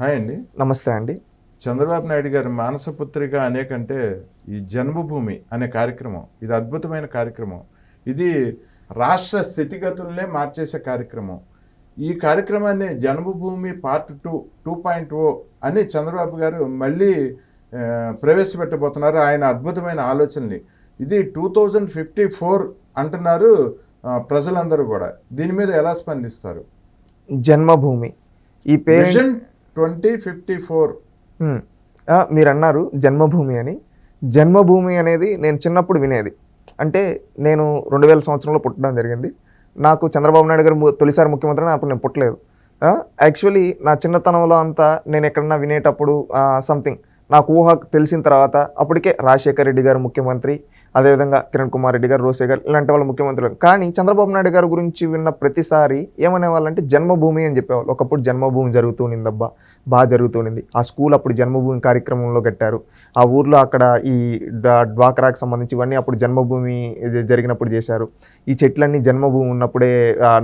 Hi అండి. నమస్తే అండి. చంద్రబాబు నాయుడు గారి మానసపుత్రిక అనేకంటే ఈ జన్మభూమి అనే కార్యక్రమం ఇది అద్భుతమైన కార్యక్రమం. ఇది రాష్ట్ర స్థితిగతులనే మార్చేసే కార్యక్రమం. ఈ కార్యక్రమాన్ని Janmabhoomi part two two point O అని చంద్రబాబు గారు మళ్ళీ ప్రవేశపెట్టబోతున్నారు. ఆయన అద్భుతమైన ఆలోచనని ఇది టూ థౌజండ్ ఫిఫ్టీ ఫోర్ అంటున్నారు ప్రజలందరూ కూడా. దీని మీద ఎలా స్పందిస్తారు? జన్మభూమి. ఈ పేరు ట్వంటీ ఫిఫ్టీ ఫోర్. మీరు అన్నారు జన్మభూమి అని. జన్మభూమి అనేది నేను చిన్నప్పుడు వినేది. అంటే నేను రెండు వేల సంవత్సరంలో పుట్టడం జరిగింది. నాకు చంద్రబాబు నాయుడు గారు ము- తొలిసారి ముఖ్యమంత్రి అని అప్పుడు నేను పుట్టలేదు. యాక్చువల్లీ నా చిన్నతనంలో అంతా నేను ఎక్కడన్నా వినేటప్పుడు సంథింగ్ నాకు ఊహ తెలిసిన తర్వాత అప్పటికే రాజశేఖర్ రెడ్డి గారు ముఖ్యమంత్రి అదేవిధంగా కిరణ్ కుమార్ రెడ్డి గారు రోసే గారు ఇలాంటి వాళ్ళు ముఖ్యమంత్రులు. కానీ చంద్రబాబు నాయుడు గారి గురించి విన్న ప్రతిసారి ఏమనేవాళ్ళంటే జన్మభూమి అని చెప్పేవాళ్ళు. ఒకప్పుడు జన్మభూమి జరుగుతూనిందబ్బా బాగా జరుగుతూనింది. ఆ స్కూల్ అప్పుడు జన్మభూమి కార్యక్రమంలో కట్టారు. ఆ ఊర్లో అక్కడ ఈ డ్వాక్రాకి సంబంధించి ఇవన్నీ అప్పుడు జన్మభూమి జరిగినప్పుడు చేశారు. ఈ చెట్లన్నీ జన్మభూమి ఉన్నప్పుడే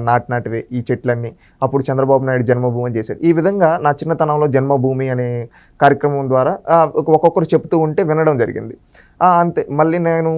నాటి నాటివే ఈ చెట్లన్నీ. అప్పుడు చంద్రబాబు నాయుడు జన్మభూమి అని చేశారు. ఈ విధంగా నా చిన్నతనంలో జన్మభూమి అనే కార్యక్రమం ద్వారా ఒక్కొక్కరు చెప్తూ ఉంటే వినడం జరిగింది. అంతే. మళ్ళీ నేను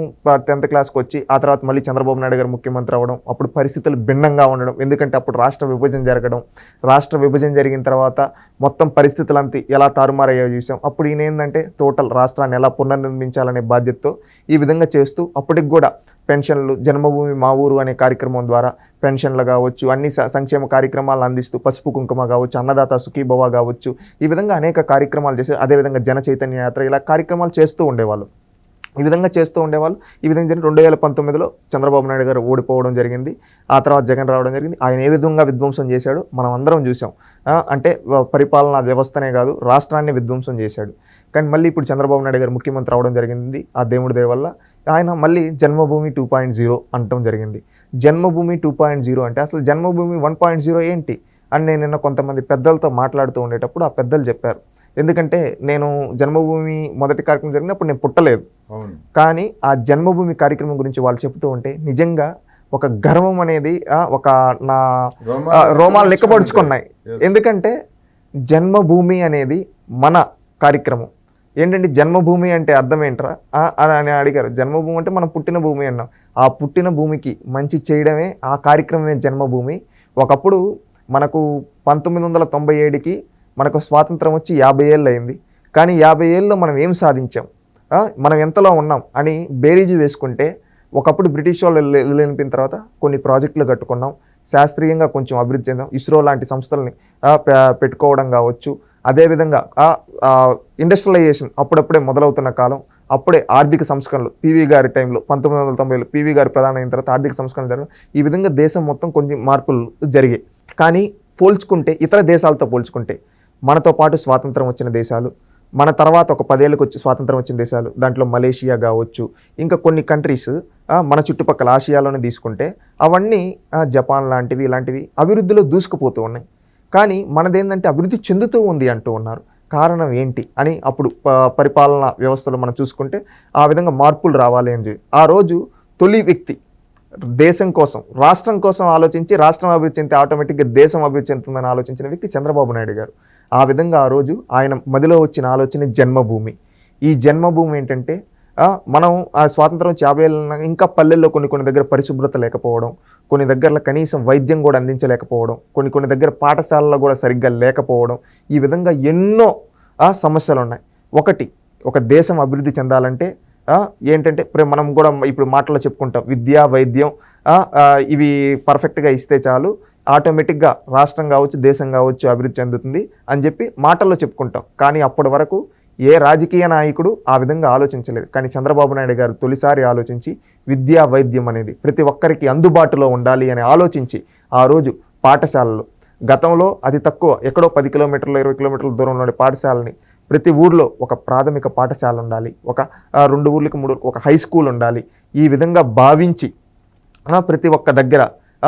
టెన్త్ క్లాస్కి వచ్చి ఆ తర్వాత మళ్ళీ చంద్రబాబు నాయుడు గారు ముఖ్యమంత్రి అవ్వడం అప్పుడు పరిస్థితులు భిన్నంగా ఉండడం. ఎందుకంటే అప్పుడు రాష్ట్ర విభజన జరగడం రాష్ట్ర విభజన జరిగిన తర్వాత మొత్తం పరిస్థితులు ఎలా తారుమారయ్యో చూసాం. అప్పుడు ఈయన ఏంటంటే టోటల్ రాష్ట్రాన్ని ఎలా పునర్నిర్మించాలనే బాధ్యతతో ఈ విధంగా చేస్తూ అప్పటికి కూడా పెన్షన్లు జన్మభూమి మా ఊరు అనే కార్యక్రమం ద్వారా పెన్షన్లు కావచ్చు అన్ని సంక్షేమ కార్యక్రమాలు అందిస్తూ పసుపు కుంకుమ కావచ్చు అన్నదాత సుఖీభవ కావచ్చు ఈ విధంగా అనేక కార్యక్రమాలు చేసి అదేవిధంగా జన చైతన్య యాత్ర ఇలా కార్యక్రమాలు చేస్తూ ఉండేవాళ్ళు. ఈ విధంగా చేస్తూ ఉండేవాళ్ళు. ఈ విధంగా జరిగిన రెండు వేల పంతొమ్మిదిలో చంద్రబాబు నాయుడు గారు ఓడిపోవడం జరిగింది. ఆ తర్వాత జగన్ రావడం జరిగింది. ఆయన ఏ విధంగా విధ్వంసం చేశాడు మనం అందరం చూసాం అంటే పరిపాలనా వ్యవస్థనే కాదు రాష్ట్రాన్ని విధ్వంసం చేశాడు. కానీ మళ్ళీ ఇప్పుడు చంద్రబాబు నాయుడు గారు ముఖ్యమంత్రి అవడం జరిగింది. ఆ దేవుడి దయ వల్ల ఆయన మళ్ళీ జన్మభూమి టూ పాయింట్ జీరో అనటం జరిగింది. జన్మభూమి టూ పాయింట్ జీరో అంటే అసలు జన్మభూమి వన్ పాయింట్ జీరో ఏంటి? అని నేను నిన్న కొంతమంది పెద్దలతో మాట్లాడుతూ ఉండేటప్పుడు ఆ పెద్దలు చెప్పారు. ఎందుకంటే నేను జన్మభూమి మొదటి కార్యక్రమం జరిగినప్పుడు నేను పుట్టలేదు. కానీ ఆ జన్మభూమి కార్యక్రమం గురించి వాళ్ళు చెప్తూ ఉంటే నిజంగా ఒక గర్వం అనేది ఒక నా రోమాలు లెక్కపడుచుకున్నాయి. ఎందుకంటే జన్మభూమి అనేది మన కార్యక్రమం. ఏంటంటే జన్మభూమి అంటే అర్థం ఏంట్రా? అని అడిగారు. జన్మభూమి అంటే మనం పుట్టిన భూమి అన్నాం. ఆ పుట్టిన భూమికి మంచి చేయడమే ఆ కార్యక్రమమే జన్మభూమి. ఒకప్పుడు మనకు పంతొమ్మిది వందల తొంభై ఏడుకి మనకు స్వాతంత్రం వచ్చి యాభై ఏళ్ళు అయింది. కానీ యాభై ఏళ్ళలో మనం ఏం సాధించాం? మనం ఎంతలో ఉన్నాం అని బేరీజు వేసుకుంటే ఒకప్పుడు బ్రిటిష్ వాళ్ళు వెళ్ళి- తర్వాత కొన్ని ప్రాజెక్టులు కట్టుకున్నాం. శాస్త్రీయంగా కొంచెం అభివృద్ధి చెందాం. ఇస్రో లాంటి సంస్థల్ని పెట్టుకోవడం కావచ్చు. అదేవిధంగా ఇండస్ట్రియలైజేషన్ అప్పుడప్పుడే మొదలవుతున్న కాలం. అప్పుడే ఆర్థిక సంస్కరణలు పీవీ గారి టైంలో పంతొమ్మిది వందల తొంభైలో పీవీ గారు ప్రధాన అయిన తర్వాత ఆర్థిక సంస్కరణలు జరగడం. ఈ విధంగా దేశం మొత్తం కొన్ని మార్పులు జరిగాయి. కానీ పోల్చుకుంటే ఇతర దేశాలతో పోల్చుకుంటే మనతో పాటు స్వాతంత్రం వచ్చిన దేశాలు మన తర్వాత ఒక పదేళ్ళకి వచ్చి స్వాతంత్రం వచ్చిన దేశాలు దాంట్లో మలేషియా కావచ్చు ఇంకా కొన్ని కంట్రీస్ మన చుట్టుపక్కల ఆసియాలోనే తీసుకుంటే అవన్నీ జపాన్ లాంటివి ఇలాంటివి అభివృద్ధిలో దూసుకుపోతూ ఉన్నాయి. కానీ మనదేంటంటే అభివృద్ధి చెందుతూ ఉంది అంటూ ఉన్నారు. కారణం ఏంటి అని అప్పుడు ప- వ్యవస్థలో మనం చూసుకుంటే ఆ విధంగా మార్పులు రావాలి అని చెప్పి. ఆ రోజు తొలి వ్యక్తి దేశం కోసం రాష్ట్రం కోసం ఆలోచించి రాష్ట్రం అభివృద్ధి చెందితే ఆటోమేటిక్గా దేశం అభివృద్ధి చెందుతుందని ఆలోచించిన వ్యక్తి చంద్రబాబు నాయుడు గారు. ఆ విధంగా ఆ రోజు ఆయన మదిలో వచ్చిన ఆలోచన జన్మభూమి. ఈ జన్మభూమి ఏంటంటే మనం ఆ స్వాతంత్రం వచ్చి యాభై ఏళ్ళ ఇంకా పల్లెల్లో కొన్ని కొన్ని దగ్గర పరిశుభ్రత లేకపోవడం కొన్ని దగ్గరలో కనీసం వైద్యం కూడా అందించలేకపోవడం కొన్ని కొన్ని దగ్గర పాఠశాలలో కూడా సరిగ్గా లేకపోవడం ఈ విధంగా ఎన్నో సమస్యలు ఉన్నాయి ఒకటి ఒక దేశం అభివృద్ధి చెందాలంటే ఏంటంటే ఇప్పుడు మనం కూడా ఇప్పుడు మాటల్లో చెప్పుకుంటాం విద్య వైద్యం ఇవి పర్ఫెక్ట్గా ఇస్తే చాలు ఆటోమేటిక్గా రాష్ట్రం కావచ్చు దేశం కావచ్చు అభివృద్ధి చెందుతుంది అని చెప్పి మాటల్లో చెప్పుకుంటాం. కానీ అప్పటి వరకు ఏ రాజకీయ నాయకుడు ఆ విధంగా ఆలోచించలేదు. కానీ చంద్రబాబు నాయుడు గారు తొలిసారి ఆలోచించి విద్యా వైద్యం అనేది ప్రతి ఒక్కరికి అందుబాటులో ఉండాలి అని ఆలోచించి ఆ రోజు పాఠశాలలు గతంలో అతి తక్కువ ఎక్కడో పది కిలోమీటర్లు ఇరవై కిలోమీటర్ల దూరంలోని పాఠశాలని ప్రతి ఊర్లో ఒక ప్రాథమిక పాఠశాల ఉండాలి ఒక రెండు ఊర్లకు మూడు ఒక హై స్కూల్ ఉండాలి ఈ విధంగా భావించి ప్రతి ఒక్క దగ్గర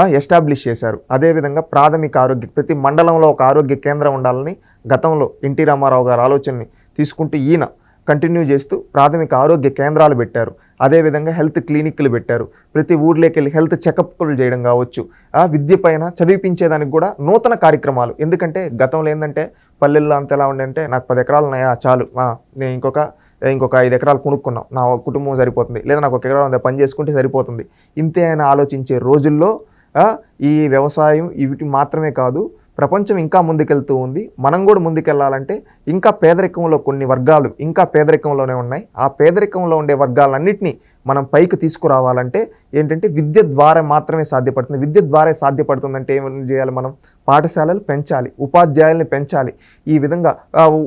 ఎస్టాబ్లిష్ చేశారు. అదేవిధంగా ప్రాథమిక ఆరోగ్య ప్రతి మండలంలో ఒక ఆరోగ్య కేంద్రం ఉండాలని గతంలో ఎన్టీ రామారావు గారు ఆలోచనని తీసుకుంటూ ఈయన కంటిన్యూ చేస్తూ ప్రాథమిక ఆరోగ్య కేంద్రాలు పెట్టారు. అదేవిధంగా హెల్త్ క్లినిక్లు పెట్టారు. ప్రతి ఊర్లోకి వెళ్ళి హెల్త్ చెకప్లు చేయడం కావచ్చు. ఆ విద్య పైన చదివిపించేదానికి కూడా నూతన కార్యక్రమాలు. ఎందుకంటే గతంలో ఏంటంటే పల్లెల్లో అంత ఎలా ఉండంటే నాకు పది ఎకరాలు ఉన్నాయా చాలు. నేను ఇంకొక ఇంకొక ఐదు ఎకరాలు కొనుక్కున్నాం. నా కుటుంబం సరిపోతుంది. లేదా నాకు ఒక ఎకరం ఉంది, పని చేసుకుంటే సరిపోతుంది. ఇంతే అని ఆలోచించే రోజుల్లో ఈ వ్యవసాయం వీటి మాత్రమే కాదు ప్రపంచం ఇంకా ముందుకెళ్తూ ఉంది. మనం కూడా ముందుకెళ్ళాలంటే ఇంకా పేదరికంలో కొన్ని వర్గాలు ఇంకా పేదరికంలోనే ఉన్నాయి. ఆ పేదరికంలో ఉండే వర్గాలన్నింటినీ మనం పైకి తీసుకురావాలంటే ఏంటంటే విద్య ద్వారా మాత్రమే సాధ్యపడుతుంది. విద్య ద్వారా సాధ్యపడుతుందంటే ఏం చేయాలి మనం? పాఠశాలలు పెంచాలి ఉపాధ్యాయుల్ని పెంచాలి. ఈ విధంగా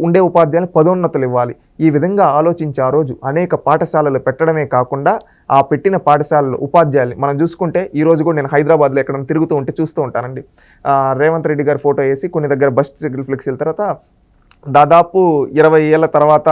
ఉండే ఉపాధ్యాయులు పదోన్నతులు ఇవ్వాలి. ఈ విధంగా ఆలోచించి ఆ రోజు అనేక పాఠశాలలు పెట్టడమే కాకుండా ఆ పెట్టిన పాఠశాలలు ఉపాధ్యాయులు మనం చూసుకుంటే ఈ రోజు కూడా నేను హైదరాబాద్లో ఎక్కడ తిరుగుతూ ఉంటే చూస్తూ ఉంటానండి. రేవంత్ రెడ్డి గారి ఫోటో వేసి కొన్ని దగ్గర బస్ ఫ్లెక్సీల తర్వాత దాదాపు ఇరవై ఏళ్ళ తర్వాత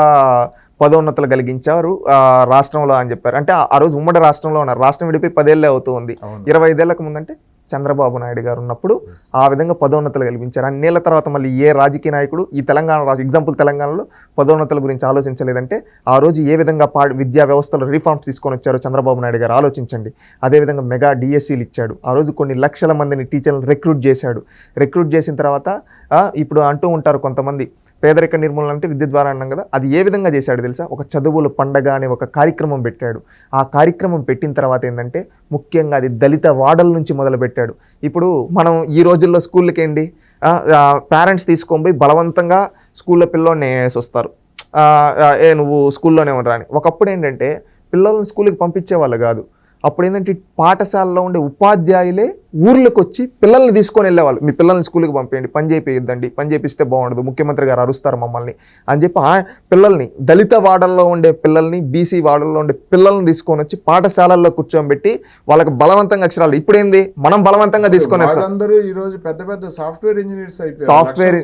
పదోన్నతులు కలిగించారు రాష్ట్రంలో అని చెప్పారు. అంటే ఆ- రోజు ఉమ్మడి రాష్ట్రంలో ఉన్నారు. రాష్ట్రం విడిపోయి పదేళ్ళే అవుతూ ఉంది. ఇరవై ఐదేళ్ళకు ముందంటే చంద్రబాబు నాయుడు గారు ఉన్నప్పుడు ఆ విధంగా పదోన్నతులు కల్పించారు. అన్నేళ్ళ తర్వాత మళ్ళీ ఏ రాజకీయ నాయకుడు ఈ తెలంగాణ రాష్ట్ర ఎగ్జాంపుల్ తెలంగాణలో పదోన్నతుల గురించి ఆలోచించలేదంటే ఆ రోజు ఏ విధంగా పా విద్యా వ్యవస్థలో రిఫార్మ్స్ తీసుకొని వచ్చారో చంద్రబాబు నాయుడు గారు ఆలోచించండి. అదేవిధంగా మెగా డిఎస్సీలు ఇచ్చాడు. ఆ రోజు కొన్ని లక్షల మందిని టీచర్లను రిక్రూట్ చేశాడు. రిక్రూట్ చేసిన తర్వాత ఇప్పుడు అంటూ ఉంటారు కొంతమంది పేదరిక నిర్మూలన అంటే విద్య ద్వారా అన్నాం కదా అది ఏ విధంగా చేశాడు తెలుసా? ఒక చదువుల పండగ అనే ఒక కార్యక్రమం పెట్టాడు. ఆ కార్యక్రమం పెట్టిన తర్వాత ఏంటంటే ముఖ్యంగా అది దళిత వాడల నుంచి మొదలుపెట్టాడు. ఇప్పుడు మనం ఈ రోజుల్లో స్కూళ్ళకి ఏంటి? పేరెంట్స్ తీసుకొని పోయి బలవంతంగా స్కూల్లో పిల్లోని వేసి వస్తారు ఏ నువ్వు స్కూల్లోనే ఉండరా అని. ఒకప్పుడు ఏంటంటే పిల్లల్ని స్కూల్కి పంపించేవాళ్ళు కాదు. అప్పుడు ఏంటంటే పాఠశాలలో ఉండే ఉపాధ్యాయులే ఊర్లకు వచ్చి పిల్లల్ని తీసుకొని వెళ్ళేవాళ్ళు. మీ పిల్లల్ని స్కూల్కి పంపేయండి పని చేపియొద్దండి పని చేపిస్తే బాగుండదు ముఖ్యమంత్రి గారు అరుస్తారు మమ్మల్ని అని చెప్పి ఆ పిల్లల్ని దళిత వాడల్లో ఉండే పిల్లల్ని బీసీ వాడల్లో ఉండే పిల్లల్ని తీసుకొని వచ్చి పాఠశాలల్లో కూర్చోబెట్టి వాళ్ళకి బలవంతంగా అక్షరాలు ఇప్పుడు ఏంది మనం బలవంతంగా తీసుకొని వస్తాం. వాళ్ళందరూ ఈ రోజు పెద్ద పెద్ద software engineers software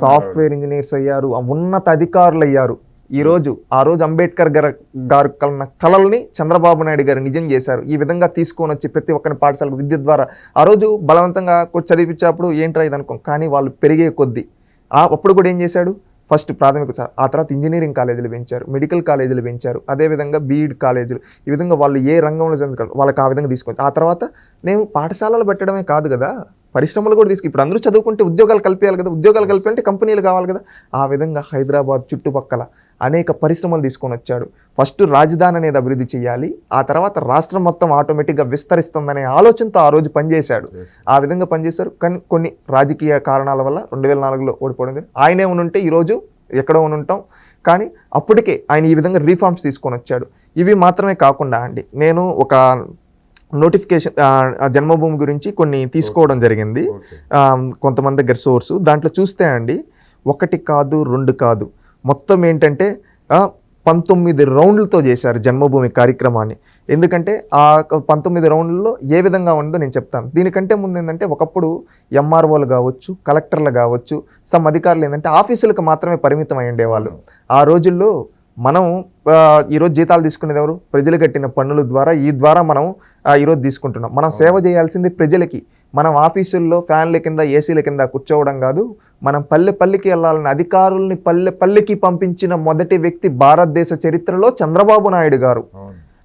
software engineers అయ్యారు ఉన్నత అధికారులు అయ్యారు ఈరోజు ఆ రోజు అంబేద్కర్ గారు గారు కలన్న కళల్ని చంద్రబాబు నాయుడు గారు నిజం చేశారు. ఈ విధంగా తీసుకొని వచ్చి ప్రతి ఒక్కరి పాఠశాలకు విద్య ద్వారా ఆ రోజు బలవంతంగా కొ- చదివించేప్పుడు ఏంట్రా ఇది అనుకోం. కానీ వాళ్ళు పెరిగే కొద్దీ ఆ అప్పుడు కూడా ఏం చేశాడు? ఫస్ట్ ప్రాథమిక ఆ తర్వాత ఇంజనీరింగ్ కాలేజీలు పెంచారు మెడికల్ కాలేజీలు పెంచారు అదేవిధంగా బీఈడ్ కాలేజీలు. ఈ విధంగా వాళ్ళు ఏ రంగంలో చదువుతారు వాళ్ళకి ఆ విధంగా తీసుకొచ్చి ఆ తర్వాత నేను పాఠశాలలు పెట్టడమే కాదు కదా పరిశ్రమలు కూడా తీసుకు ఇప్పుడు అందరూ చదువుకుంటే ఉద్యోగాలు కల్పించాలి కదా ఉద్యోగాలు కల్పించాలంటే కంపెనీలు కావాలి కదా. ఆ విధంగా హైదరాబాద్ చుట్టుపక్కల అనేక పరిశ్రమలు తీసుకొని వచ్చాడు. ఫస్ట్ రాజధాని అనేది అభివృద్ధి చేయాలి. ఆ తర్వాత రాష్ట్రం మొత్తం ఆటోమేటిక్గా విస్తరిస్తుందనే ఆలోచనతో ఆ రోజు పనిచేశాడు. ఆ విధంగా పనిచేశారు. కానీ కొన్ని రాజకీయ కారణాల వల్ల రెండు వేల నాలుగులో ఓడిపోవడం. ఆయనే ఉంటే ఈరోజు ఎక్కడో ఉంటాం కానీ అప్పటికే ఆయన ఈ విధంగా రీఫార్మ్స్ తీసుకొని వచ్చాడు. ఇవి మాత్రమే కాకుండా అండి నేను ఒక నోటిఫికేషన్ జన్మభూమి గురించి కొన్ని తీసుకోవడం జరిగింది. కొంతమంది దగ్గర సోర్సు దాంట్లో చూస్తే అండి ఒకటి కాదు రెండు కాదు. మొత్తం ఏంటంటే పంతొమ్మిది రౌండ్లతో చేశారు జన్మభూమి కార్యక్రమాన్ని. ఎందుకంటే ఆ పంతొమ్మిది రౌండ్లలో ఏ విధంగా ఉందో నేను చెప్తాను. దీనికంటే ముందు ఏంటంటే ఒకప్పుడు ఎంఆర్ఓలు కావచ్చు కలెక్టర్లు కావచ్చు సమ్ అధికారులు ఏంటంటే ఆఫీసులకు మాత్రమే పరిమితం అయి ఉండేవాళ్ళు. ఆ రోజుల్లో మనం ఈరోజు జీతాలు తీసుకునేది ఎవరు? ప్రజలు కట్టిన పన్నుల ద్వారా ఈ ద్వారా మనం ఆ, ఈరోజు తీసుకుంటున్నాం. మనం సేవ చేయాల్సింది ప్రజలకి. మనం ఆఫీసుల్లో ఫ్యాన్ల కింద ఏసీల కింద కూర్చోవడం కాదు మనం పల్లె పల్లెకి వెళ్ళాలని అధికారుల్ని పల్లె పల్లెకి పంపించిన మొదటి వ్యక్తి భారతదేశ చరిత్రలో చంద్రబాబు నాయుడు గారు.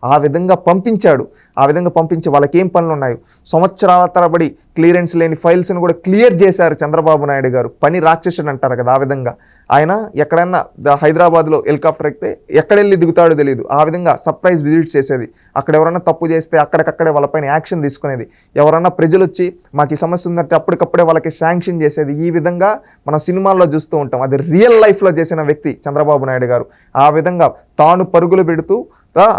ఆ విధంగా పంపించాడు. ఆ విధంగా పంపించి వాళ్ళకి ఏం పనులు ఉన్నాయి సంవత్సరాల తరబడి క్లియరెన్స్ లేని ఫైల్స్ని కూడా క్లియర్ చేశారు చంద్రబాబు నాయుడు గారు. పని రాక్షసుడు అంటారు కదా ఆ విధంగా. ఆయన ఎక్కడైనా హైదరాబాద్లో హెలికాప్టర్ ఎక్కితే ఎక్కడెళ్ళి దిగుతాడో తెలియదు ఆ విధంగా సర్ప్రైజ్ విజిట్ చేసేది. అక్కడ ఎవరైనా తప్పు చేస్తే అక్కడికక్కడే వాళ్ళపైన యాక్షన్ తీసుకునేది. ఎవరన్నా ప్రజలు వచ్చి మాకు ఈ సమస్య ఉందంటే అప్పటికప్పుడే వాళ్ళకి శాంక్షన్ చేసేది. ఈ విధంగా మనం సినిమాల్లో చూస్తూ ఉంటాం. అది రియల్ లైఫ్లో చేసిన వ్యక్తి చంద్రబాబు నాయుడు గారు. ఆ విధంగా తాను పరుగులు పెడుతూ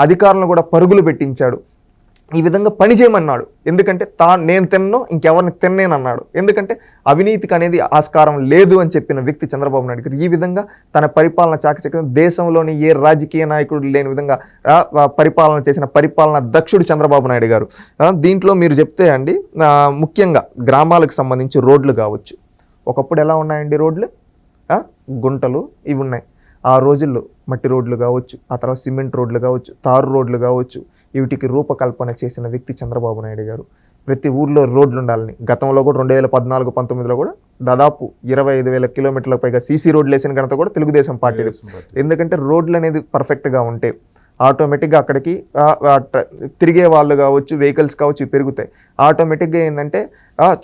అధికారులను కూడా పరుగులు పెట్టించాడు. ఈ విధంగా పని చేయమన్నాడు. ఎందుకంటే తా నేను తిన్నో ఇంకెవరిని తిన్నేనన్నాడు. ఎందుకంటే అవినీతికి అనేది ఆస్కారం లేదు అని చెప్పిన వ్యక్తి చంద్రబాబు నాయుడు గారు. ఈ విధంగా తన పరిపాలన చాకచక్యం దేశంలోని ఏ రాజకీయ నాయకుడు లేని విధంగా పరిపాలన చేసిన పరిపాలన దక్షుడు చంద్రబాబు నాయుడు గారు. దీంట్లో మీరు చెప్తే అండి ముఖ్యంగా గ్రామాలకు సంబంధించి రోడ్లు కావచ్చు. ఒకప్పుడు ఎలా ఉన్నాయండి రోడ్లు? గుంటలు ఇవి ఉన్నాయి. ఆ రోజుల్లో మట్టి రోడ్లు కావచ్చు ఆ తర్వాత సిమెంట్ రోడ్లు కావచ్చు తారు రోడ్లు కావచ్చు వీటికి రూపకల్పన చేసిన వ్యక్తి చంద్రబాబు నాయుడు గారు. ప్రతి ఊర్లో రోడ్లు ఉండాలని. గతంలో కూడా రెండు వేల పద్నాలుగు పంతొమ్మిదిలో కూడా దాదాపు ఇరవై ఐదు వేల కిలోమీటర్లకు పైగా సీసీ రోడ్లు వేసిన ఘనత కూడా తెలుగుదేశం పార్టీ. ఎందుకంటే రోడ్లు అనేది పర్ఫెక్ట్గా ఉంటే ఆటోమేటిక్గా అక్కడికి తిరిగే వాళ్ళు కావచ్చు వెహికల్స్ కావచ్చు పెరుగుతాయి. ఆటోమేటిక్గా ఏంటంటే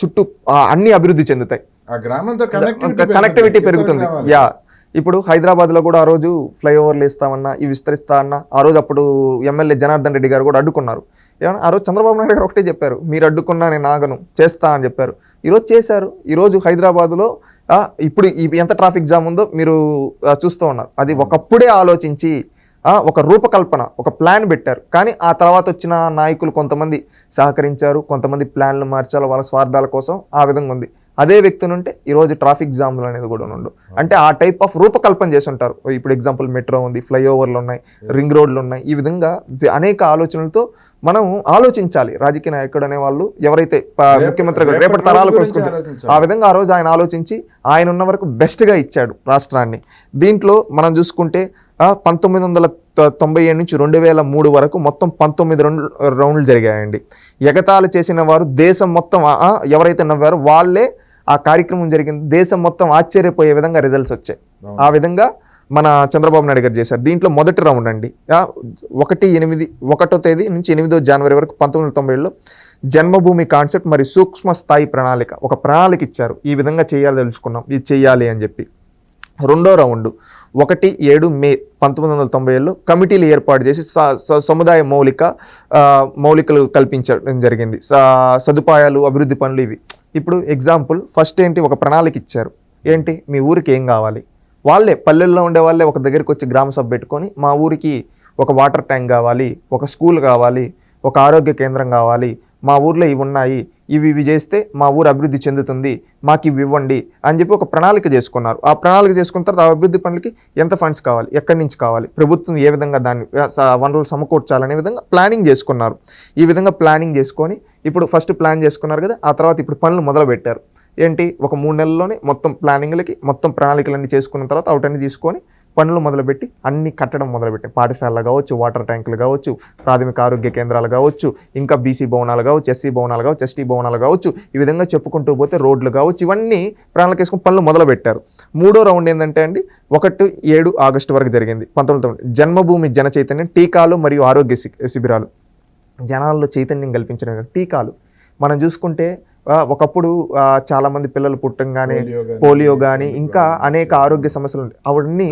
చుట్టూ అన్ని అభివృద్ధి చెందుతాయి. కనెక్టివిటీ పెరుగుతుంది. యా. ఇప్పుడు హైదరాబాద్లో కూడా ఆ రోజు ఫ్లైఓవర్లు ఇస్తామన్నా ఇవి విస్తరిస్తా అన్న ఆ రోజు అప్పుడు ఎమ్మెల్యే జనార్దన్ రెడ్డి గారు కూడా అడ్డుకున్నారు. ఏమన్నా ఆ రోజు చంద్రబాబు నాయుడు గారు ఒకటే చెప్పారు మీరు అడ్డుకున్నా నేను ఆగను చేస్తా అని చెప్పారు. ఈరోజు చేశారు. ఈరోజు హైదరాబాద్లో ఇప్పుడు ఎంత ట్రాఫిక్ జామ్ ఉందో మీరు చూస్తూ ఉన్నారు. అది ఒకప్పుడే ఆలోచించి ఒక రూపకల్పన ఒక ప్లాన్ పెట్టారు. కానీ ఆ తర్వాత వచ్చిన నాయకులు కొంతమంది సహకరించారు కొంతమంది ప్లాన్లు మార్చారు వాళ్ళ స్వార్థాల కోసం ఆ విధంగా ఉంది. అదే వ్యక్తి నుంటే ఈరోజు ట్రాఫిక్ జామ్లు అనేది కూడా ఉండు. అంటే ఆ టైప్ ఆఫ్ రూపకల్పన చేసి ఉంటారు. ఇప్పుడు ఎగ్జాంపుల్ మెట్రో ఉంది ఫ్లైఓవర్లు ఉన్నాయి రింగ్ రోడ్లు ఉన్నాయి. ఈ విధంగా అనేక ఆలోచనలతో మనం ఆలోచించాలి. రాజకీయ నాయకుడు అనే వాళ్ళు ఎవరైతే ముఖ్యమంత్రి గారు రేపటి తరాల గురించి కోసం ఆలోచించాలి. ఆ విధంగా ఆ రోజు ఆయన ఆలోచించి ఆయన ఉన్న వరకు బెస్ట్గా ఇచ్చాడు రాష్ట్రాన్ని. దీంట్లో మనం చూసుకుంటే పంతొమ్మిది వందల తొంభై ఏడు నుంచి రెండు వేల మూడు వరకు మొత్తం పంతొమ్మిది రౌండ్ రౌండ్లు జరిగాయండి. ఎగతాళి చేసిన వారు దేశం మొత్తం ఎవరైతే నవ్వారో వాళ్ళే ఆ కార్యక్రమం జరిగింది. దేశం మొత్తం ఆశ్చర్యపోయే విధంగా రిజల్ట్స్ వచ్చాయి. ఆ విధంగా మన చంద్రబాబు నాయుడు గారు చేశారు. దీంట్లో మొదటి రౌండ్ అండి. ఒకటి ఎనిమిది ఒకటో తేదీ నుంచి ఎనిమిదో జనవరి వరకు పంతొమ్మిది వందల తొంభై ఏడులో జన్మభూమి కాన్సెప్ట్ మరి సూక్ష్మ స్థాయి ప్రణాళిక ఒక ప్రణాళిక ఇచ్చారు. ఈ విధంగా చేయాలి తెలుసుకున్నాం. ఇది చేయాలి అని చెప్పి. రెండో రౌండ్ ఒకటి ఏడు మే పంతొమ్మిది వందల తొంభై ఏడులో కమిటీలు ఏర్పాటు చేసి సముదాయ మౌలిక మౌలికలు కల్పించడం జరిగింది. సదుపాయాలు అభివృద్ధి పనులు ఇవి. ఇప్పుడు ఎగ్జాంపుల్ ఫస్ట్ ఏంటి? ఒక ప్రణాళిక ఇచ్చారు. ఏంటి? మీ ఊరికి ఏం కావాలి? వాళ్ళే పల్లెల్లో ఉండే వాళ్ళే ఒక దగ్గరికి వచ్చి గ్రామ సభ పెట్టుకొని మా ఊరికి ఒక వాటర్ ట్యాంక్ కావాలి ఒక స్కూల్ కావాలి ఒక ఆరోగ్య కేంద్రం కావాలి మా ఊర్లో ఇవి ఉన్నాయి ఇవి ఇవి చేస్తే మా ఊరు అభివృద్ధి చెందుతుంది మాకు ఇవి ఇవ్వండి అని చెప్పి ఒక ప్రణాళిక చేసుకున్నారు. ఆ ప్రణాళిక చేసుకున్న తర్వాత ఆ అభివృద్ధి పనులకి ఎంత ఫండ్స్ కావాలి ఎక్కడి నుంచి కావాలి ప్రభుత్వం ఏ విధంగా దాన్ని వనరులు సమకూర్చాలనే విధంగా ప్లానింగ్ చేసుకున్నారు. ఈ విధంగా ప్లానింగ్ చేసుకొని ఇప్పుడు ఫస్ట్ ప్లాన్ చేసుకున్నారు కదా ఆ తర్వాత ఇప్పుడు పనులు మొదలుపెట్టారు. ఏంటి? ఒక మూడు నెలల్లోనే మొత్తం ప్లానింగ్లకి మొత్తం ప్రణాళికలన్నీ చేసుకున్న తర్వాత అవుట్ అన్ని తీసుకొని పనులు మొదలుపెట్టి అన్ని కట్టడం మొదలుపెట్టాయి. పాఠశాలలు కావచ్చు వాటర్ ట్యాంకులు కావచ్చు ప్రాథమిక ఆరోగ్య కేంద్రాలు కావచ్చు ఇంకా బీసీ భవనాలు కావచ్చు ఎస్సీ భవనాలు కావచ్చు ఎస్టీ భవనాలు కావచ్చు ఈ విధంగా చెప్పుకుంటూ పోతే రోడ్లు కావచ్చు ఇవన్నీ ప్రణాళిక వేసుకుని పనులు మొదలుపెట్టారు. మూడో రౌండ్ ఏంటంటే అండి ఒకటి ఏడు ఆగస్టు వరకు జరిగింది. పంతొమ్మిది తొమ్మిది జన్మభూమి జన చైతన్యం టీకాలు మరియు ఆరోగ్య శిబిరాలు. జనాల్లో చైతన్యం కల్పించడం టీకాలు. మనం చూసుకుంటే ఒకప్పుడు చాలా మంది పిల్లలు పుట్టంగానే పోలియో కానీ ఇంకా అనేక ఆరోగ్య సమస్యలు ఉంటాయి అవన్నీ.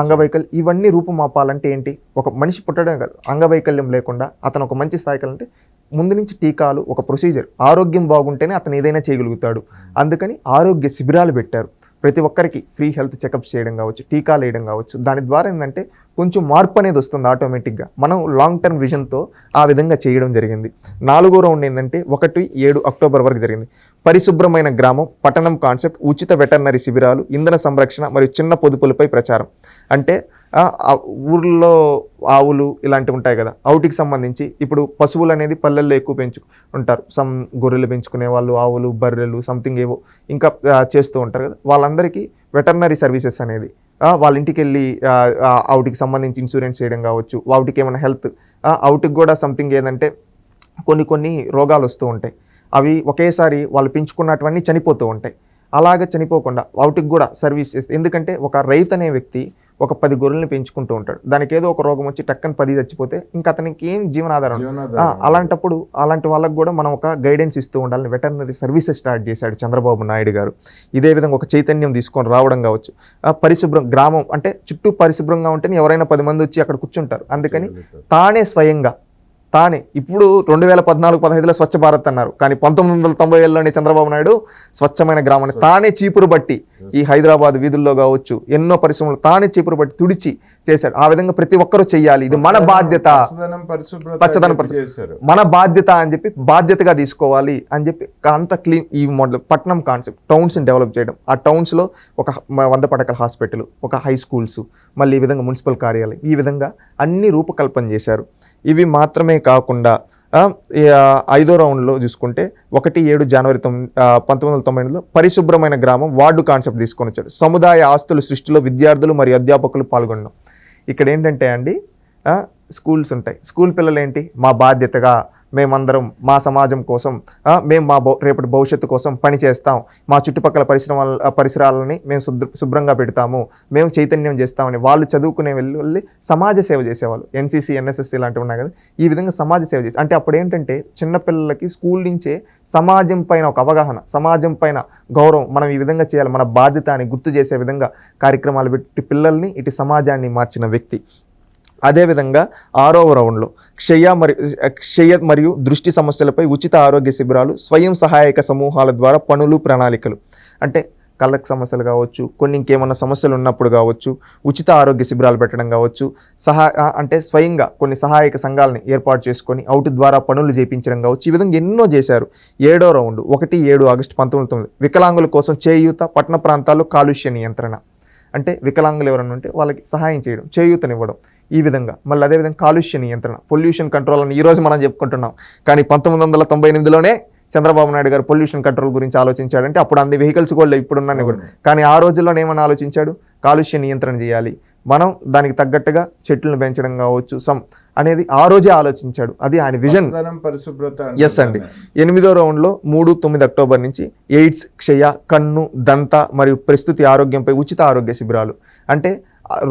అంగవైకల్యం ఇవన్నీ రూపుమాపాలంటే ఏంటి? ఒక మనిషి పుట్టడం కాదు. అంగవైకల్యం లేకుండా అతను ఒక మంచి స్థాయికి వెళ్ళాలంటే ముందు నుంచి టీకాలు ఒక ప్రొసీజర్. ఆరోగ్యం బాగుంటేనే అతను ఏదైనా చేయగలుగుతాడు. అందుకని ఆరోగ్య శిబిరాలు పెట్టారు. ప్రతి ఒక్కరికి ఫ్రీ హెల్త్ చెకప్స్ చేయడం కావచ్చు టీకాలు వేయడం కావచ్చు. దాని ద్వారా ఏంటంటే కొంచెం మార్పు అనేది వస్తుంది ఆటోమేటిక్గా మనం లాంగ్ టర్మ్ విజన్తో ఆ విధంగా చేయడం జరిగింది. నాలుగో రౌండ్ ఏంటంటే ఒకటి ఏడు అక్టోబర్ వరకు జరిగింది. పరిశుభ్రమైన గ్రామం పట్టణం కాన్సెప్ట్ ఉచిత వెటర్నరీ శిబిరాలు ఇంధన సంరక్షణ మరియు చిన్న పొదుపులపై ప్రచారం. అంటే ఊర్లో ఆవులు ఇలాంటివి ఉంటాయి కదా అవుటికి సంబంధించి ఇప్పుడు పశువులు అనేది పల్లెల్లో ఎక్కువ పెంచు ఉంటారు. సమ్ గొర్రెలు పెంచుకునే వాళ్ళు ఆవులు బర్రెలు సంథింగ్ ఏవో ఇంకా చేస్తూ ఉంటారు కదా. వాళ్ళందరికీ వెటర్నరీ సర్వీసెస్ అనేది వాళ్ళ ఇంటికి వెళ్ళి అవుటికి సంబంధించి ఇన్సూరెన్స్ చేయడం కావచ్చు అవుటికి ఏమైనా హెల్త్ అవుటికి కూడా సంథింగ్ ఏంటంటే కొన్ని కొన్ని రోగాలు వస్తూ ఉంటాయి. అవి ఒకేసారి వాళ్ళు పెంచుకున్నటువన్నీ చనిపోతూ ఉంటాయి. అలాగ చనిపోకుండా వాటికి కూడా సర్వీస్ చేస్తే ఎందుకంటే ఒక రైతు అనే వ్యక్తి ఒక పది గొర్రెల్ని పెంచుకుంటూ ఉంటాడు. దానికి ఏదో ఒక రోగం వచ్చి టక్కని పది చచ్చిపోతే ఇంకా అతనికి ఏం జీవనాధారం అలాంటప్పుడు అలాంటి వాళ్ళకి కూడా మనం ఒక గైడెన్స్ ఇస్తూ ఉండాలని వెటర్నరీ సర్వీసెస్ స్టార్ట్ చేశాడు చంద్రబాబు నాయుడు గారు. ఇదే విధంగా ఒక చైతన్యం తీసుకొని రావడం కావచ్చు. ఆ, పరిశుభ్రం గ్రామం అంటే చుట్టూ పరిశుభ్రంగా ఉంటేనే ఎవరైనా పది మంది వచ్చి అక్కడ కూర్చుంటారు. అందుకని. తానే స్వయంగా తానే ఇప్పుడు రెండు వేల పద్నాలుగు పదహైదులో స్వచ్ఛ భారత్ అన్నారు. కానీ పంతొమ్మిది వందల తొంభై ఏళ్ళలోనే చంద్రబాబు నాయుడు స్వచ్ఛమైన గ్రామాన్ని తానే చీపురు బట్టి ఈ హైదరాబాద్ వీధుల్లో కావచ్చు ఎన్నో పరిశ్రమలు తానే చీపురు బట్టి తుడిచి చేశాడు. ఆ విధంగా ప్రతి ఒక్కరూ చెయ్యాలి. ఇది మన బాధ్యత. పచ్చదనం మన బాధ్యత అని చెప్పి బాధ్యతగా తీసుకోవాలి అని చెప్పి అంత క్లీన్ ఈ మోడల్ పట్నం కాన్సెప్ట్ టౌన్స్ని డెవలప్ చేయడం. ఆ టౌన్స్లో ఒక వంద పడకల హాస్పిటల్ ఒక హై స్కూల్స్ మళ్ళీ ఈ విధంగా మున్సిపల్ కార్యాలయం ఈ విధంగా అన్ని రూపకల్పన చేశారు. ఇవి మాత్రమే కాకుండా ఐదో రౌండ్లో చూసుకుంటే ఒకటి ఏడు జనవరి తొమ్మిది పంతొమ్మిది వందల తొంభై ఎనిమిదిలో పరిశుభ్రమైన గ్రామం వార్డు కాన్సెప్ట్ తీసుకొని వచ్చాడు. సముదాయ ఆస్తుల సృష్టిలో విద్యార్థులు మరియు అధ్యాపకులు పాల్గొనడం. ఇక్కడ ఏంటంటే అండి స్కూల్స్ ఉంటాయి. స్కూల్ పిల్లలు ఏంటి? మా బాధ్యతగా మేమందరం మా సమాజం కోసం మేము మా రేపటి భవిష్యత్తు కోసం పని చేస్తాం. మా చుట్టుపక్కల పరిశ్రమల పరిసరాలని మేము శుభ్రంగా పెడతాము. మేము చైతన్యం చేస్తామని వాళ్ళు చదువుకునే వెళ్ళి సమాజ సేవ చేసేవాళ్ళు. ఎన్సీసీ ఎన్ఎస్ఎస్సి లాంటివి ఉన్నాయి కదా. ఈ విధంగా సమాజ సేవ చేసి అంటే అప్పుడు ఏంటంటే చిన్నపిల్లలకి స్కూల్ నుంచే సమాజం పైన ఒక అవగాహన సమాజం పైన గౌరవం మనం ఈ విధంగా చేయాలి మన బాధ్యత అని గుర్తు చేసే విధంగా కార్యక్రమాలు పెట్టి పిల్లల్ని ఇటు సమాజాన్ని మార్చిన వ్యక్తి. అదేవిధంగా ఆరవ రౌండ్లో క్షయ మరియు క్షయ మరియు దృష్టి సమస్యలపై ఉచిత ఆరోగ్య శిబిరాలు స్వయం సహాయక సమూహాల ద్వారా పనులు ప్రణాళికలు. అంటే కళ్ళకు సమస్యలు కావచ్చు కొన్ని ఇంకేమన్నా సమస్యలు ఉన్నప్పుడు కావచ్చు ఉచిత ఆరోగ్య శిబిరాలు పెట్టడం కావచ్చు సహా అంటే స్వయంగా కొన్ని సహాయక సంఘాలని ఏర్పాటు చేసుకొని అవుట్ ద్వారా పనులు చేయించడం కావచ్చు. ఈ విధంగా ఎన్నో చేశారు. ఏడో రౌండ్ ఒకటి ఏడు ఆగస్టు పంతొమ్మిది తొమ్మిది. వికలాంగుల కోసం చేయూత పట్టణ ప్రాంతాల్లో కాలుష్య నియంత్రణ. అంటే వికలాంగులు ఎవరైనా ఉంటే వాళ్ళకి సహాయం చేయడం చేయూతనివ్వడం ఈ విధంగా. మళ్ళీ అదేవిధంగా కాలుష్య నియంత్రణ పొల్యూషన్ కంట్రోల్ అని ఈరోజు మనం చెప్పుకుంటున్నాం. కానీ పంతొమ్మిది వందల తొంభై ఎనిమిదిలోనే చంద్రబాబు నాయుడు గారు పొల్యూషన్ కంట్రోల్ గురించి ఆలోచించాడంటే అప్పుడు అన్ని వెహికల్స్ కూడా లేవు, ఇప్పుడు ఉన్నాయి కూడా. కానీ ఆ రోజుల్లోనే ఏమని ఆలోచించాడు? కాలుష్య నియంత్రణ చేయాలి. మనం దానికి తగ్గట్టుగా చెట్లను పెంచడం కావచ్చు సమ్ అనేది ఆ రోజే ఆలోచించాడు. అది ఆయన విజన్. పరిశుభ్రత ఎస్ అండి. ఎనిమిదో రౌండ్లో మూడు తొమ్మిది అక్టోబర్ నుంచి ఎయిడ్స్ క్షయ కన్ను దంత మరియు ప్రస్తుతి ఆరోగ్యంపై ఉచిత ఆరోగ్య శిబిరాలు. అంటే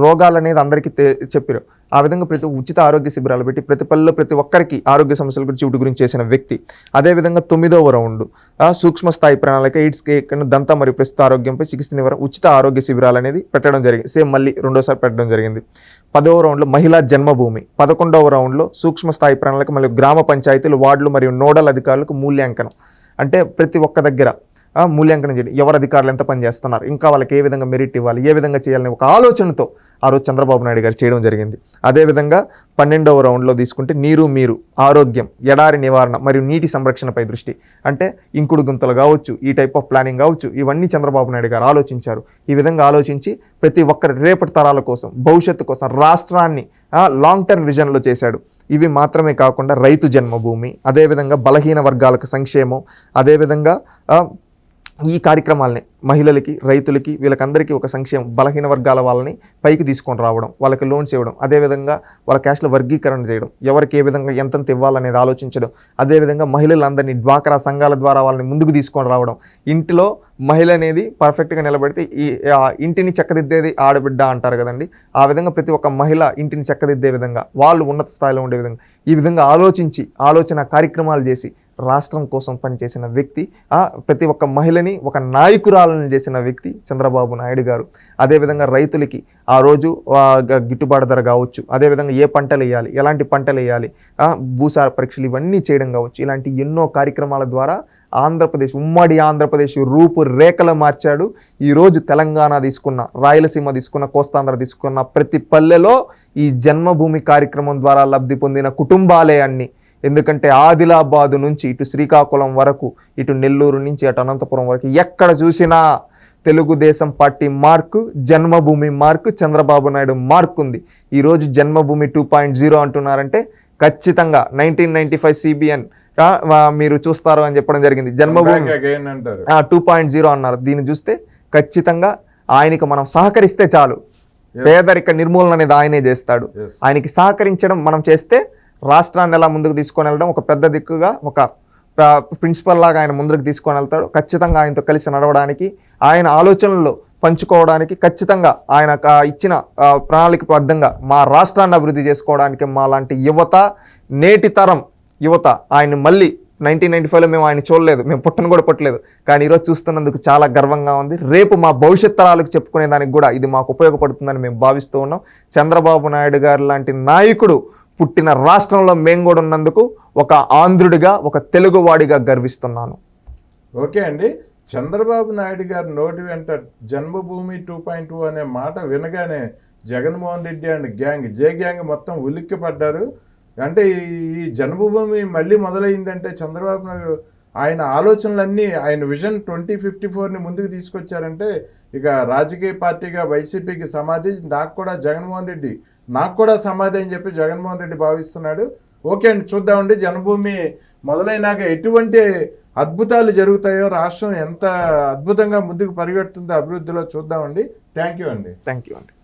రోగాలు అనేది అందరికీ చెప్పారు. ఆ విధంగా ప్రతి ఉచిత ఆరోగ్య శిబిరాలు పెట్టి ప్రతి పల్లెలో ప్రతి ఒక్కరికి ఆరోగ్య సమస్యల గురించి వీటి గురించి చేసిన వ్యక్తి. అదేవిధంగా తొమ్మిదవ రౌండ్ ఆ, సూక్ష్మ స్థాయి ప్రణాళిక ఎయిడ్స్ దంత మరియు ప్రస్తుత ఆరోగ్యంపై చికిత్స నివారణ ఉచిత ఆరోగ్య శిబిరాలు అనేది పెట్టడం జరిగింది. సేమ్ మళ్ళీ రెండోసారి పెట్టడం జరిగింది. పదవ రౌండ్లో మహిళా జన్మభూమి పదకొండవ రౌండ్లో సూక్ష్మ స్థాయి ప్రణాళిక మరియు గ్రామ పంచాయతీలు వార్డులు మరియు నోడల్ అధికారులకు మూల్యాంకనం. అంటే ప్రతి ఒక్క దగ్గర మూల్యాంకనం చేయండి. ఎవరు అధికారులు ఎంత పని చేస్తున్నారు? ఇంకా వాళ్ళకి ఏ విధంగా మెరిట్ ఇవ్వాలి? ఏ విధంగా చేయాలని ఒక ఆలోచనతో ఆ రోజు చంద్రబాబు నాయుడు గారు చేయడం జరిగింది. అదేవిధంగా పన్నెండవ రౌండ్లో తీసుకుంటే నీరు మీరు ఆరోగ్యం ఎడారి నివారణ మరియు నీటి సంరక్షణపై దృష్టి. అంటే ఇంకుడు గుంతలు కావచ్చు ఈ టైప్ ఆఫ్ ప్లానింగ్ కావచ్చు ఇవన్నీ చంద్రబాబు నాయుడు గారు ఆలోచించారు. ఈ విధంగా ఆలోచించి ప్రతి ఒక్కరి రేపటి తరాల కోసం భవిష్యత్తు కోసం రాష్ట్రాన్ని లాంగ్ టర్మ్ విజన్లో చేశాడు. ఇవి మాత్రమే కాకుండా రైతు జన్మభూమి అదేవిధంగా బలహీన వర్గాలకు సంక్షేమం అదేవిధంగా ఈ కార్యక్రమాలని మహిళలకి రైతులకి వీళ్ళకందరికీ ఒక సంక్షేమం బలహీన వర్గాల వాళ్ళని పైకి తీసుకొని రావడం వాళ్ళకి లోన్స్ ఇవ్వడం అదేవిధంగా వాళ్ళ క్యాష్ల వర్గీకరణ చేయడం ఎవరికి ఏ విధంగా ఎంతంత ఇవ్వాలనేది ఆలోచించడం అదేవిధంగా మహిళలందరినీ డ్వాక్రా సంఘాల ద్వారా వాళ్ళని ముందుకు తీసుకొని రావడం. ఇంటిలో మహిళ అనేది పర్ఫెక్ట్గా నిలబడితే ఈ ఇంటిని చక్కదిద్దేది ఆడబిడ్డ అంటారు కదండి. ఆ విధంగా ప్రతి ఒక్క మహిళ ఇంటిని చక్కదిద్దే విధంగా వాళ్ళు ఉన్నత స్థాయిలో ఉండే విధంగా ఈ విధంగా ఆలోచించి ఆలోచన కార్యక్రమాలు చేసి రాష్ట్రం కోసం పనిచేసిన వ్యక్తి ఆ ప్రతి ఒక్క మహిళని ఒక నాయకురాలను చేసిన వ్యక్తి చంద్రబాబు నాయుడు గారు. అదేవిధంగా రైతులకి ఆ రోజు గ- గిట్టుబాటు ధర కావచ్చు. అదేవిధంగా ఏ పంటలు వేయాలి ఎలాంటి పంటలు వేయాలి భూసార పరీక్షలు ఇవన్నీ చేయడం కావచ్చు. ఇలాంటి ఎన్నో కార్యక్రమాల ద్వారా ఆంధ్రప్రదేశ్ ఉమ్మడి ఆంధ్రప్రదేశ్ రూపు రేఖలు మార్చాడు ఈరోజు తెలంగాణ తీసుకున్న రాయలసీమ తీసుకున్న కోస్తాంధ్ర తీసుకున్న ప్రతి పల్లెలో ఈ జన్మభూమి కార్యక్రమం ద్వారా లబ్ధి పొందిన కుటుంబాలే అన్ని. ఎందుకంటే ఆదిలాబాదు నుంచి ఇటు శ్రీకాకుళం వరకు ఇటు నెల్లూరు నుంచి అటు అనంతపురం వరకు ఎక్కడ చూసినా Telugu Desam party mark Janmabhoomi mark Chandrababu Naidu mark ఉంది. ఈరోజు జన్మభూమి టూ పాయింట్ జీరో అంటున్నారంటే ఖచ్చితంగా నైన్టీన్ నైన్టీ ఫైవ్ సిబిఎన్ మీరు చూస్తారు అని చెప్పడం జరిగింది. జన్మభూమి టూ పాయింట్ జీరో అన్నారు. దీన్ని చూస్తే ఖచ్చితంగా ఆయనకి మనం సహకరిస్తే చాలు. పేదరిక నిర్మూలన అనేది ఆయనే చేస్తాడు. ఆయనకి సహకరించడం మనం చేస్తే రాష్ట్రాన్ని ఎలా ముందుకు తీసుకొని వెళ్ళడం ఒక పెద్ద దిక్కుగా ఒక ప్రిన్సిపల్ లాగా ఆయన ముందుకు తీసుకొని వెళ్తాడు. ఖచ్చితంగా ఆయనతో కలిసి నడవడానికి ఆయన ఆలోచనలు పంచుకోవడానికి ఖచ్చితంగా ఆయన ఇచ్చిన ఆ, ప్రణాళికబద్ధంగా మా రాష్ట్రాన్ని అభివృద్ధి చేసుకోవడానికి మా లాంటి యువత నేటి తరం యువత ఆయన మళ్ళీ నైన్టీన్ నైన్టీ ఫైవ్లో మేము ఆయన చూడలేదు. మేము పుట్టను కూడా పుట్టలేదు. కానీ ఈరోజు చూస్తున్నందుకు చాలా గర్వంగా ఉంది. రేపు మా భవిష్యత్ తరాలకు చెప్పుకునే దానికి కూడా ఇది మాకు ఉపయోగపడుతుందని మేము భావిస్తూ ఉన్నాం. చంద్రబాబు నాయుడు గారు లాంటి నాయకుడు పుట్టిన రాష్ట్రంలో మేము కూడా ఉన్నందుకు ఒక ఆంధ్రుడిగా ఒక తెలుగువాడిగా గర్విస్తున్నాను. ఓకే అండి. చంద్రబాబు నాయుడు గారి నోటి వెంట జన్మభూమి టూ పాయింట్ టూ అనే మాట వినగానే Jaganmohan Reddy and gang J gang మొత్తం ఉలిక్కి పడ్డారు అంటే ఈ- ఈ జన్మభూమి మళ్ళీ మొదలైందంటే చంద్రబాబు నాయుడు ఆయన ఆలోచనలన్నీ ఆయన విజన్ ట్వంటీ ఫిఫ్టీ ఫోర్ని ముందుకు తీసుకొచ్చారంటే ఇక రాజకీయ పార్టీగా వైసీపీకి సమాధి నాకు కూడా జగన్మోహన్ రెడ్డి నాకు కూడా సమాధి అని చెప్పి జగన్మోహన్ రెడ్డి భావిస్తున్నాడు. ఓకే అండి చూద్దామండి. జన్మభూమి మొదలైనాక ఎటువంటి అద్భుతాలు జరుగుతాయో రాష్ట్రం ఎంత అద్భుతంగా ముందుకు పరిగెడుతుందో అభివృద్ధిలో చూద్దామండి. థ్యాంక్ యూ అండి. థ్యాంక్ యూ అండి.